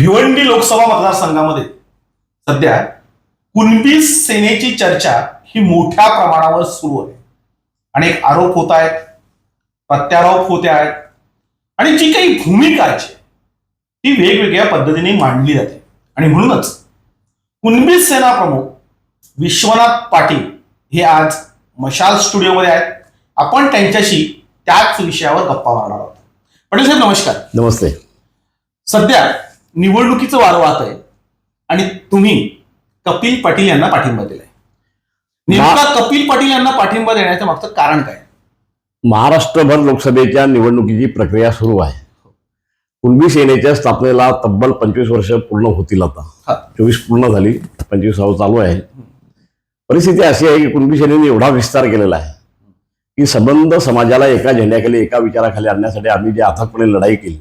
भिवंडी लोकसभा मतदारसंघामध्ये सध्या कुणबी सेनेची चर्चा ही मोठ्या प्रमाणावर सुरू आहे. अनेक आरोप होत आहेत प्रत्यारोप होते आहेत आणि जी काही भूमिका आहे ती वेगवेगळ्या पद्धतीने मांडली जाते. आणि म्हणूनच कुणबी सेना प्रमुख विश्वनाथ पाटील हे आज मशाल स्टुडिओमध्ये आहेत. आपण त्यांच्याशी त्याच विषयावर गप्पा मारणार आहोत. पाटील साहेब नमस्कार. नमस्ते. सध्या निवडणुकीचं वारं वाहत आहे आणि तुम्ही कपिल पाटील यांना पाठिंबा दिलाय. नेमका कपिल पाटील यांना पाठिंबा देण्याचं मागचं कारण काय? महाराष्ट्रभर लोकसभेच्या निवडणुकीची प्रक्रिया सुरू आहे. कुणबी सेनेच्या स्थापनेला तब्बल पंचवीस वर्ष पूर्ण होतील आता. हा. चोवीस पूर्ण झाली पंचवीसावं चालू आहे. परिस्थिती अशी आहे की कुणबी सेनेने एवढा विस्तार केलेला आहे की संबंध समाजाला एका झेंड्याखाली एका विचाराखाली आणण्यासाठी आम्ही जी अथकपणे लढाई केली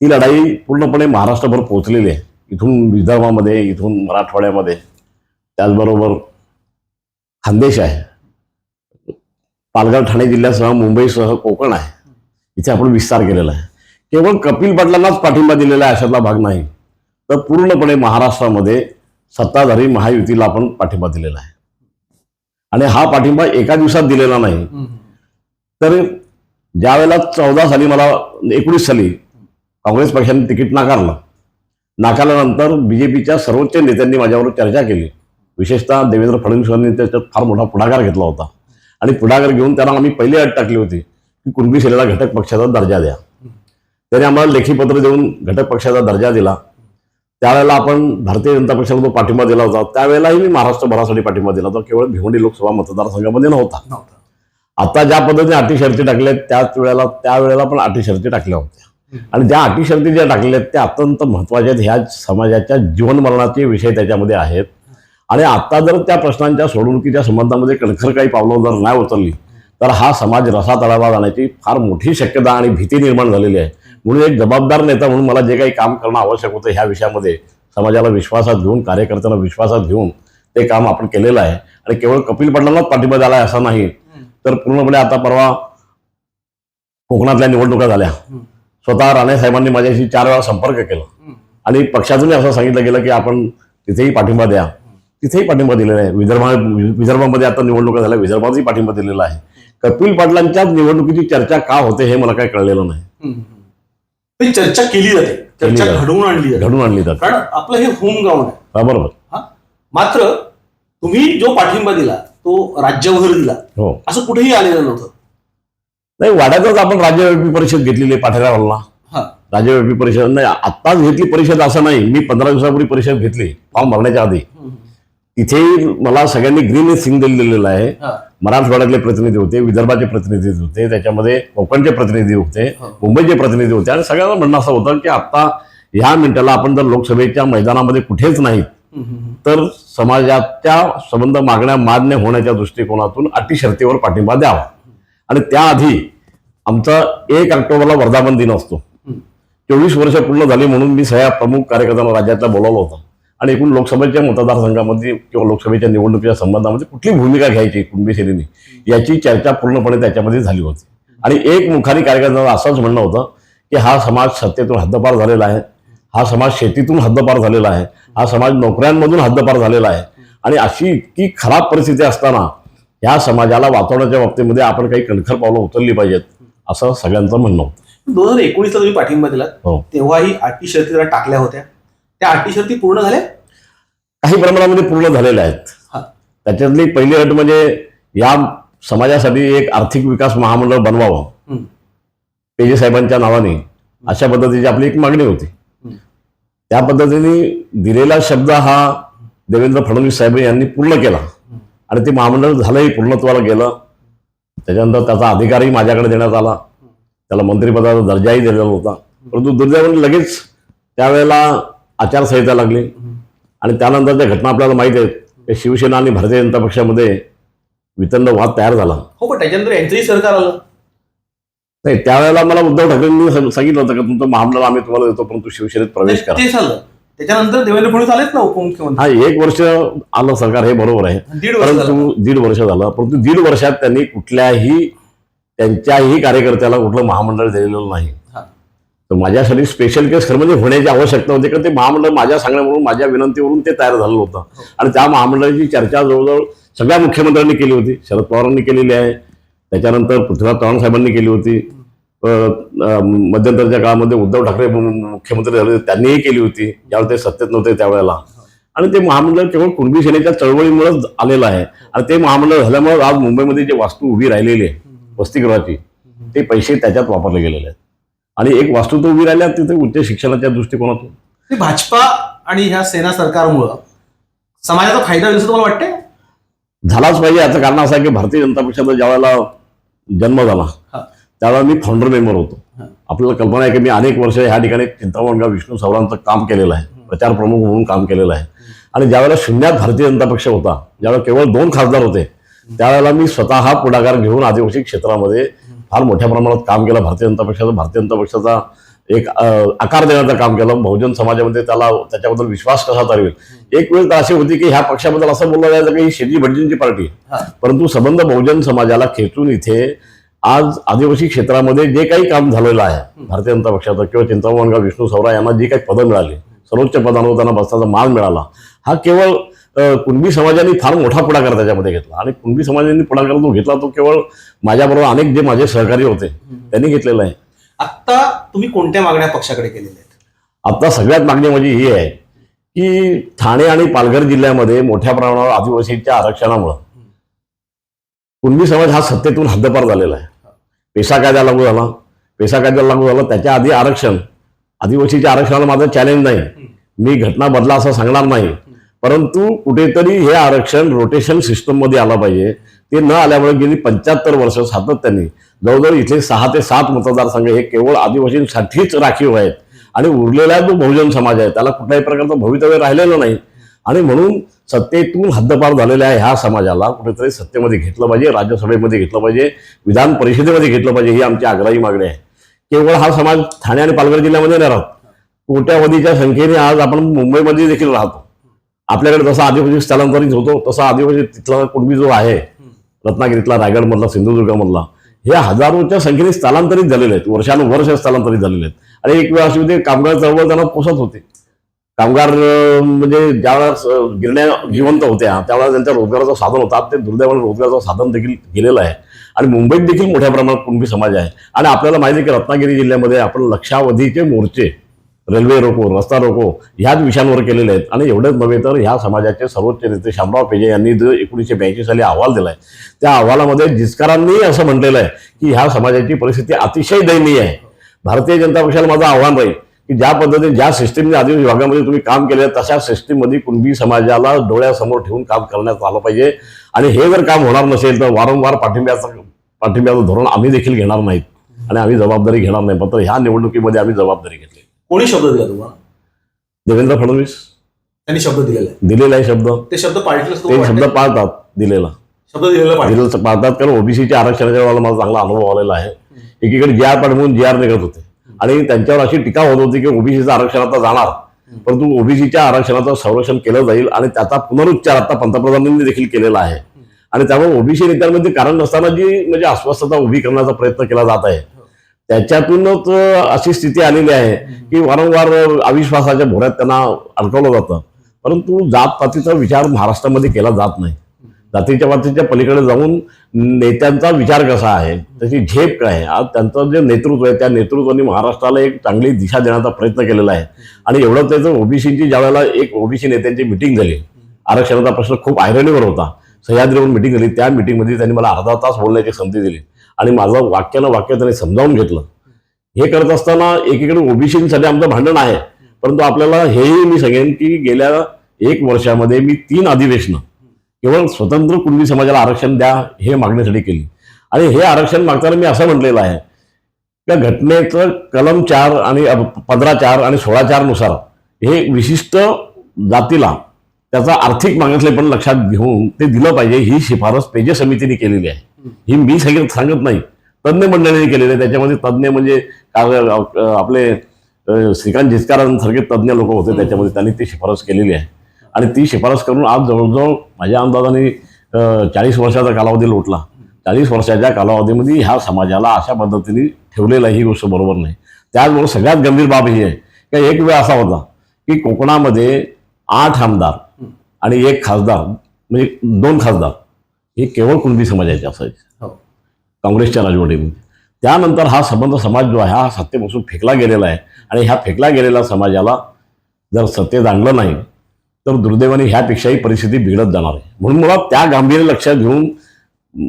ती लढाई पूर्णपणे महाराष्ट्रभर पोहोचलेली आहे. इथून विदर्भामध्ये इथून मराठवाड्यामध्ये. त्याचबरोबर खानदेश आहे. पालघर ठाणे जिल्ह्यासह मुंबईसह कोकण आहे. इथे आपण विस्तार केलेला आहे. केवळ कपिल पाटलांनाच पाठिंबा दिलेला आहे अशातला भाग नाही. तर पूर्णपणे महाराष्ट्रामध्ये सत्ताधारी महायुतीला आपण पाठिंबा दिलेला आहे. आणि हा पाठिंबा एका दिवसात दिलेला नाही. तर ज्या वेळेला चौदा साली मला एकोणीस साली काँग्रेस पक्षाने तिकीट नाकारलं. नाकारल्यानंतर बीजेपीच्या सर्वोच्च नेत्यांनी माझ्याबरोबर चर्चा केली. विशेषतः देवेंद्र फडणवीस यांनी त्याच्यात फार मोठा पुढाकार घेतला होता. आणि पुढाकार घेऊन त्यांना आम्ही पहिली अट टाकली होती की कुणबी सेनेला घटक पक्षाचा दर्जा द्या. त्याने आम्हाला लेखी पत्र देऊन घटक पक्षाचा दर्जा दिला. त्यावेळेला आपण भारतीय जनता पक्षाला जो पाठिंबा दिला होता त्यावेळेलाही मी महाराष्ट्रभरासाठी पाठिंबा दिला होता. केवळ भिवंडी लोकसभा मतदारसंघामध्ये नव्हता. नव्हतं. आता ज्या पद्धतीने अटी शर्ती टाकल्या त्याच वेळेला त्यावेळेला पण अटी शर्ती टाकल्या होत्या. आणि ज्या अटीशर्ती ज्या टाकलेल्या आहेत त्या अत्यंत महत्त्वाच्या आहेत. ह्या समाजाच्या जीवनमरणाचे विषय त्याच्यामध्ये आहेत. आणि आता जर त्या प्रश्नांच्या सोडवणुकीच्या संबंधामध्ये कणखर काही पावलं जर नाही उचलली तर हा समाज रसा तळाला जाण्याची फार मोठी शक्यता आणि भीती निर्माण झालेली आहे. म्हणून एक जबाबदार नेता म्हणून मला जे काही काम करणं आवश्यक होतं ह्या विषयामध्ये समाजाला विश्वासात घेऊन कार्यकर्त्यांना विश्वासात घेऊन ते काम आपण केलेलं आहे. आणि केवळ कपिल पाटलांनाच पाठिंबा झाला आहे असं नाही. तर पूर्णपणे आता परवा कोकणातल्या निवडणुका झाल्या. स्वतः राणे साहेबांनी माझ्याशी चार वेळा संपर्क केला. आणि पक्षातूनही असं सांगितलं गेलं की आपण तिथेही पाठिंबा द्या. तिथेही पाठिंबा दिलेला आहे. विदर्भा विदर्भामध्ये आता निवडणुका झाल्या विदर्भातही पाठिंबा दिलेला आहे. कपिल पाटलांच्या निवडणुकीची चर्चा का होते हे मला काही कळलेलं नाही. ती चर्चा केली जाते. चर्चा. घडवून आणली घडून आणली जाते. कारण आपलं हे होम ग्राउंड आहे. बरोबर. हा? मात्र तुम्ही जो पाठिंबा दिला तो राज्यभर दिला हो. असं कुठेही आलेलं नव्हतं. नाही वाड्यातच आपण राज्यव्यापी परिषद घेतलेली आहे पाठेरावाला राज्यव्यापी परिषद नाही आत्ताच घेतली परिषद असं नाही. मी पंधरा दिवसापूर्वी परिषद घेतली फॉर्म भरण्याच्या आधी. तिथेही मला सगळ्यांनी ग्रीन सिग्नल दिलेलं आहे. मराठवाड्यातले प्रतिनिधी होते विदर्भाचे प्रतिनिधी होते त्याच्यामध्ये कोकणचे प्रतिनिधी होते. मुंबईचे प्रतिनिधी होते. आणि सगळ्यांना म्हणणं असं होतं की आता ह्या मिनिटाला आपण जर लोकसभेच्या मैदानामध्ये कुठेच नाहीत तर समाजाच्या संबंध मागण्या मान्य होण्याच्या दृष्टिकोनातून अटी शर्तीवर पाठिंबा द्यावा. आणि त्याआधी आमचा एक ऑक्टोबरला वर्धापन दिन असतो. चोवीस वर्ष पूर्ण झाली म्हणून मी सगळ्या प्रमुख कार्यकर्त्यांना राज्यातल्या बोलावलं होतं. आणि एकूण लोकसभेच्या मतदारसंघामध्ये किंवा लोकसभेच्या निवडणुकीच्या संबंधामध्ये कुठली भूमिका घ्यायची कुणबी सेनेनी याची चर्चा पूर्णपणे त्याच्यामध्ये झाली होती. आणि एक मुखारी कार्यकर्त्यांचं असंच म्हणणं होतं की हा समाज सत्तेतून हद्दपार झालेला आहे हा समाज शेतीतून हद्दपार झालेला आहे हा समाज नोकऱ्यांमधून हद्दपार झालेला आहे. आणि अशी इतकी खराब परिस्थिती असताना या समाजाला वाचवण्याच्या बाबतीमध्ये आपण काही कणखर पावलं उचलली पाहिजेत असं सगळ्यांचं म्हणणं दोन हजार एकोणीसला तुम्ही पाठिंबा दिला हो. तेव्हाही अटी शर्ती जरा टाकल्या होत्या. त्या अटी शर्ती पूर्ण झाल्या? काही प्रमाणामध्ये पूर्ण झालेल्या आहेत. हा. त्याच्यातली पहिली अट म्हणजे या समाजासाठी एक आर्थिक विकास महामंडळ बनवावं. हम्म. पेजे साहेबांच्या नावाने अशा पद्धतीची आपली एक मागणी होती. हम्म. त्या पद्धतीने दिलेला शब्द हा देवेंद्र फडणवीस साहेब यांनी पूर्ण केला. आणि ते महामंडळ झालंही पूर्णत्वाला गेलं. त्याच्यानंतर त्याचा अधिकारही माझ्याकडे देण्यात आला. त्याला मंत्रिपदाचा दर्जाही दिलेला होता परंतु दुर्दैवाने लगेच त्यावेळेला आचारसंहिता लागली. आणि त्यानंतर त्या घटना आपल्याला माहिती आहेत की शिवसेना आणि भारतीय जनता पक्षामध्ये वितंड वाद तयार झाला. हो पण त्याच्यानंतर यांचंही सरकार आलं. नाही त्यावेळेला मला उद्धव ठाकरेंनी सांग- सांगितलं होतं की तुमचं महामंडळ आम्ही तुम्हाला देतो परंतु शिवसेनेत प्रवेश करा. त्याच्यानंतर देवेंद्र फडणवीस आलेच ना उपमुख्यमंत्री. हा एक वर्ष आलं सरकार हे बरोबर आहे. दीड वर्ष झालं. परंतु दीड वर्ष झालं. परंतु दीड वर्षात त्यांनी कुठल्याही त्यांच्याही कार्यकर्त्याला कुठलं महामंडळ दिलेलं नाही. हा. तर माझ्यासाठी स्पेशल केस खरं म्हणजे होण्याची आवश्यकता होती कारण ते महामंडळ माझ्या सांगण्यावरून माझ्या विनंतीवरून ते तयार झालेलं होतं. आणि त्या महामंडळाची चर्चा जवळजवळ सगळ्या मुख्यमंत्र्यांनी केली होती. शरद पवारांनी केलेली आहे. त्याच्यानंतर पृथ्वीराज चव्हाण साहेबांनी केली होती. मध्यंतरच्या काळामध्ये उद्धव ठाकरे मुख्यमंत्री झाले त्यांनीही केली होती. ज्यावेळी ते सत्तेत नव्हते त्यावेळेला. आणि ते महामंडळ केवळ कुणबी सेनेच्या चळवळीमुळेच आलेलं आहे. आणि ते महामंडळ झाल्यामुळे आज मुंबईमध्ये जे वास्तू उभी राहिलेली आहे वसतिगृहाची ते पैसे त्याच्यात वापरले गेलेले आहेत. आणि एक वास्तू तर उभी राहिल्या तिथे उच्च शिक्षणाच्या दृष्टिकोनातून. ते भाजपा आणि ह्या सेना सरकारमुळं. समाजाचा फायदा तुम्हाला वाटतंय? झालाच पाहिजे. याचं कारण असं आहे की भारतीय जनता पक्षाचा ज्या वेळेला जन्म झाला त्यावेळेला मी फाउंडर मेंबर होतो. आपल्याला कल्पना आहे की मी अनेक वर्ष ह्या ठिकाणी चिंतामणगाव विष्णू सवरांचं काम केलेलं आहे. प्रचार प्रमुख म्हणून काम केलेलं आहे. आणि ज्यावेळेला शून्यात भारतीय जनता पक्ष होता ज्यावेळेला केवळ दोन खासदार होते त्यावेळेला मी स्वतः पुढाकार घेऊन आदिवासी क्षेत्रामध्ये फार मोठ्या प्रमाणात काम केलं. भारतीय जनता पक्षाचा भारतीय जनता पक्षाचा एक आकार देण्याचं काम केलं. बहुजन समाजामध्ये त्याला त्याच्याबद्दल विश्वास कसा तरवेल एक वेळ तर अशी होती की ह्या पक्षाबद्दल असं बोललं जायचं की ही शेजी भटजींची पार्टी. परंतु संबंध बहुजन समाजाला खेचून इथे आज आदिवासी क्षेत्रामध्ये जे काही काम झालेलं आहे भारतीय जनता पक्षाचं किंवा चिंतामणगाव विष्णू सवरा यांना जी काही पदं मिळाली सर्वोच्च पदांवर त्यांना बसण्याचा मान मिळाला हा केवळ कुणबी समाजाने फार मोठा पुढाकार त्याच्यामध्ये घेतला. आणि कुणबी समाजाने पुढाकार जो घेतला तो केवळ माझ्याबरोबर अनेक जे माझे सहकारी होते त्यांनी घेतलेला आहे. आत्ता तुम्ही कोणत्या मागण्या पक्षाकडे केलेल्या आहेत? आता सगळ्यात मागणी माझी ही आहे की ठाणे आणि पालघर जिल्ह्यामध्ये मोठ्या प्रमाणावर आदिवासींच्या आरक्षणामुळं कुणबी समाज हा सत्तेतून हद्दपार झालेला आहे. पेसा कायदा लागू झाला. पेसा कायदा लागू झाला. त्याच्या आधी आरक्षण. आदिवासीच्या आरक्षणाला माझं चॅलेंज नाही. मी घटना बदला असं सांगणार नाही. परंतु कुठेतरी हे आरक्षण रोटेशन सिस्टममध्ये आलं पाहिजे. ते न आल्यामुळे गेली पंच्याहत्तर वर्ष सातत्याने. जवळजवळ इथले सहा ते सात मतदारसंघ हे केवळ आदिवासींसाठीच राखीव आहेत. आणि उरलेला जो बहुजन समाज आहे त्याला कुठल्याही प्रकारचं भवितव्य राहिलेलं नाही. आणि म्हणून सत्तेतून हद्दपार झालेल्या ह्या समाजाला. कुठेतरी सत्तेमध्ये घेतलं पाहिजे राज्यसभेमध्ये घेतलं पाहिजे विधान परिषदेमध्ये घेतलं पाहिजे ही आमची आग्रही मागणी आहे. केवळ हा समाज ठाणे आणि पालघर जिल्ह्यामध्ये नाही राहत. कोट्यावधीच्या संख्येने आज आपण मुंबईमध्ये देखील राहतो. आपल्याकडे जसा आदिवासी स्थलांतरित होतो तसा आदिवासी तिथला कुणबी जो आहे रत्नागिरीतला रायगडमधला सिंधुदुर्गमधला हे हजारोच्या संख्येने स्थलांतरित झालेले आहेत. वर्षानुवर्ष स्थलांतरित झालेले आहेत. आणि एक वेळ अशी होते कामगार चळवळ त्यांना पोसत होते. कामगार म्हणजे ज्यावेळेला गिरण्या जिवंत होत्या त्यावेळेला त्यांच्या रोजगाराचं साधन होता. ते दुर्दैवाने रोजगाराचं साधन देखील गेलेलं आहे. आणि मुंबईत देखील मोठ्या प्रमाणात कुणबी समाज आहे. आणि आपल्याला माहिती आहे की रत्नागिरी जिल्ह्यामध्ये आपण लक्षावधीचे मोर्चे रेल्वे रोको रस्ता रोको ह्याच विषयांवर केलेले आहेत. आणि एवढंच नव्हे तर ह्या समाजाचे सर्वोच्च नेते शामराव पेजे यांनी जो एकोणीसशे ब्याऐंशी साली अहवाल दिलाय त्या अहवालामध्ये जिचकारांनी असं म्हटलेलं आहे की ह्या समाजाची परिस्थिती अतिशय दयनीय आहे. भारतीय जनता पक्षाला माझं आव्हान राहील. की ज्या पद्धतीने ज्या सिस्टीमने आदिवासी विभागामध्ये तुम्ही काम केलं तशा सिस्टीममध्ये कुणबी समाजाला डोळ्यासमोर ठेवून काम करण्यात आलं पाहिजे. आणि हे जर काम होणार नसेल तर वारंवार पाठिंब्याचं पाठिंब्याचं धोरण आम्ही देखील घेणार नाहीत. आणि आम्ही जबाबदारी घेणार नाही. मात्र ह्या निवडणुकीमध्ये आम्ही जबाबदारी घेतली. कोणी शब्द दिला तुम्हाला? देवेंद्र फडणवीस. त्यांनी शब्द दिलेला आहे. दिलेला आहे शब्द. ते शब्द पाळतील असं ते शब्द? पाळतात दिलेला. शब्द दिलेला दिलेलं पाळतात. कारण ओबीसीच्या आरक्षणाच्या वेळेला मला चांगला अनुभव आलेला आहे. एकीकडे जी आर पाठवून जी आर निघत होते. आणि त्यांच्यावर अशी टीका होत होती की ओबीसीचं आरक्षण आता जाणार. परंतु ओबीसीच्या आरक्षणाचं संरक्षण केलं जाईल आणि त्याचा पुनरुच्चार आता पंतप्रधानांनी देखील केलेला आहे. आणि त्यामुळे ओबीसी नेत्यांमध्ये कारण नसताना जी म्हणजे अस्वस्थता उभी करण्याचा प्रयत्न केला जात आहे त्याच्यातूनच अशी स्थिती आलेली आहे की वारंवार अविश्वासाच्या भोऱ्यात त्यांना अडकवलं जातं. परंतु जातपातीचा विचार महाराष्ट्रामध्ये केला जात नाही. जातीच्या पातीच्या पलीकडे जाऊन नेत्यांचा विचार कसा आहे त्याची झेप काय आहे आज त्यांचं जे नेतृत्व आहे त्या नेतृत्वाने महाराष्ट्राला एक चांगली दिशा देण्याचा प्रयत्न केलेला आहे. आणि एवढं त्याचं ओबीसीची ज्या वेळेला एक ओबीसी नेत्यांची मिटिंग झाली आरक्षणाचा प्रश्न खूप आयरणीवर होता सह्याद्रीवरून मिटिंग झाली त्या मिटिंगमध्ये त्यांनी मला अर्धा तास बोलण्याची संधी दिली आणि माझं वाक्यानं वाक्य त्यांनी समजावून घेतलं. हे करत असताना एकीकडे ओबीसीसाठी आमचं भांडण आहे परंतु आपल्याला हेही मी सांगेन की गेल्या एक वर्षामध्ये मी तीन अधिवेशनं केवळ स्वतंत्र कुणबी समाजाला आरक्षण द्या हे मागण्यासाठी केली. आणि हे आरक्षण मागताना मी असं म्हटलेलं आहे त्या घटनेचं कलम चार आणि पंधरा चार आणि सोळा चारनुसार हे विशिष्ट जातीला त्याचा आर्थिक मागणीतले पण लक्षात घेऊन ते दिलं पाहिजे ही शिफारस पेजे समितीने केलेली आहे. ही मी सांगित सांगत नाही तज्ज्ञ मंडळीने केलेली आहे. त्याच्यामध्ये तज्ज्ञ म्हणजे आपले श्रीकांत जिचकारांसारखे तज्ज्ञ लोक होते त्याच्यामध्ये त्यांनी ती शिफारस केलेली आहे. आणि ती शिफारस करून आज जवळजवळ माझ्या अंदाजाने चाळीस वर्षाचा कालावधी लोटला. चाळीस वर्षाच्या कालावधीमध्ये ह्या समाजाला अशा पद्धतीने ठेवलेलं आहे ही गोष्ट बरोबर नाही. त्याचबरोबर सगळ्यात गंभीर बाब ही आहे. की एक वेळ असा होता की कोकणामध्ये आठ आमदार आणि एक खासदार म्हणजे दोन खासदार हे केवळ कुणबी समाजाचे असायचे. हो. काँग्रेसच्या राजवटीमध्ये. त्यानंतर हा संबंध समाज जो आहे हा सत्तेपासून फेकला गेलेला आहे. आणि ह्या फेकल्या गेलेल्या समाजाला जर सत्तेत आणलं नाही तर दुर्दैवाने ह्यापेक्षाही परिस्थिती बिघडत जाणार आहे. म्हणून मला त्या गांभीर्य लक्षात घेऊन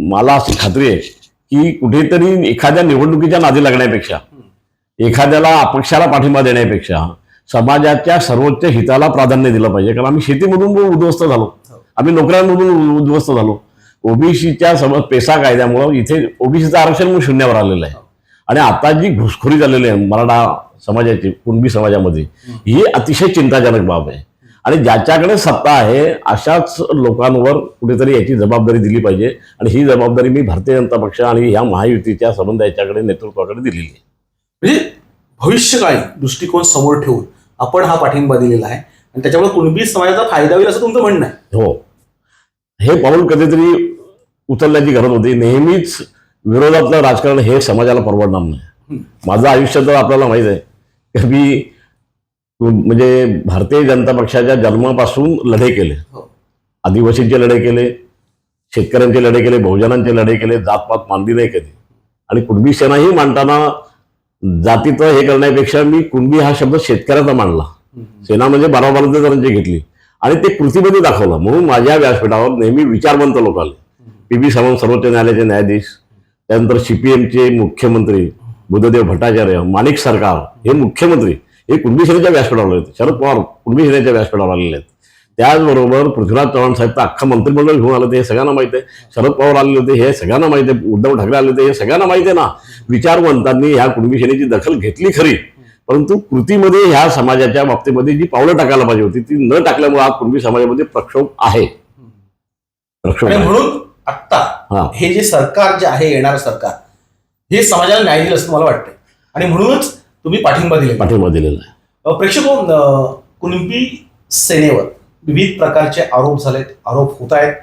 मला अशी खात्री आहे की कुठेतरी एखाद्या निवडणुकीच्या नादी लागण्यापेक्षा एखाद्याला अपक्षाला पाठिंबा देण्यापेक्षा समाजाच्या सर्वोच्च हिताला प्राधान्य दिलं पाहिजे. कारण आम्ही शेतीमधून उद्ध्वस्त झालो. आम्ही नोकऱ्यांमधून उद्ध्वस्त झालो. ओबीसीच्या समज पेसा कायद्यामुळं इथे ओबीसीचं आरक्षण शून्यावर आलेलं आहे. आणि आता जी घुसखोरी झालेली आहे मराठा समाजाची कुणबी समाजामध्ये ही अतिशय चिंताजनक बाब आहे. आणि ज्याच्याकडे सत्ता आहे अशाच लोकांवर कुठेतरी याची जबाबदारी दिली पाहिजे. आणि ही जबाबदारी मी भारतीय जनता पक्ष आणि ह्या महायुतीच्या संबंध याच्याकडे नेतृत्वाकडे दिलेली आहे. म्हणजे भविष्यकाळी दृष्टिकोन समोर ठेवून आपण हा पाठिंबा दिलेला आहे. आणि त्याच्यामुळे कुणबी समाजाचा फायदा होईल असं तुमचं म्हणणं आहे. हो. हे पाऊल कधीतरी उचलण्याची गरज होती. नेहमीच विरोधातलं राजकारण हे समाजाला परवडणार नाही. माझं आयुष्य तर आपल्याला माहीत आहे. की मी म्हणजे भारतीय जनता पक्षाच्या जन्मापासून लढे केले. हो. आदिवासींचे लढे केले शेतकऱ्यांचे लढे केले बहुजनांचे लढे केले जातपात मानली नाही कधी आणि कुणबी सेनाही मांडताना जातीचं हे करण्यापेक्षा मी कुणबी हा शब्द शेतकऱ्याचा मांडला. सेना म्हणजे बारा बारा घेतली. आणि ते कृतीमध्ये दाखवलं. म्हणून माझ्या व्यासपीठावर नेहमी विचारवंत लोक आले. पी. बी. सावंत सर्वोच्च न्यायालयाचे न्यायाधीश त्यानंतर सीपीएमचे मुख्यमंत्री बुद्धदेव भट्टाचार्य माणिक सरकार हे मुख्यमंत्री. हे कुणबी सेनेच्या व्यासपीठावर आले होते शरद पवार कुणबी सेनेच्या व्यासपीठावर आलेले आहेत. त्याचबरोबर पृथ्वीराज चव्हाण साहेब तर अख्खा मंत्रिमंडळ घेऊन आले होते हे सगळ्यांना माहिती आहे. शरद पवार आलेले होते हे सगळ्यांना माहिती आहे. उद्धव ठाकरे आले होते हे सगळ्यांना माहिती आहे ना. विचारवंतांनी ह्या कुणबी सेनेची दखल घेतली खरी. परंतु कृतीमध्ये ह्या समाजाच्या बाबतीमध्ये जी पावलं टाकायला पाहिजे होती ती न टाकल्यामुळे आज कुणबी समाजामध्ये प्रक्षोभ आहे. प्रक्षोभ म्हणून आत्ता हा. हे जे सरकार जे आहे येणारं सरकार हे समाजाला न्याय देईल असं मला वाटतंय. आणि म्हणूनच तुम्ही पाठिंबा दिले पाठिंबा दिलेला आहे. प्रेक्षक कुणबी सेनेवर विविध प्रकारचे आरोप झालेत आरोप होत आहेत.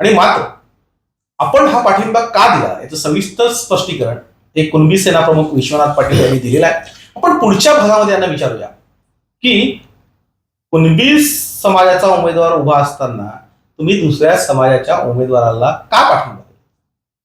आणि मात्र आपण हा पाठिंबा का दिला? याचं सविस्तर स्पष्टीकरण एक कुणबी सेना प्रमुख विश्वनाथ पाटील यांनी दिलेलं आहे. आपण पुढच्या भागामध्ये यांना विचारूया की कुणबी समाजाचा उमेदवार उभा असताना तुम्ही दुसऱ्या समाजाच्या उमेदवाराला का पाठिंबा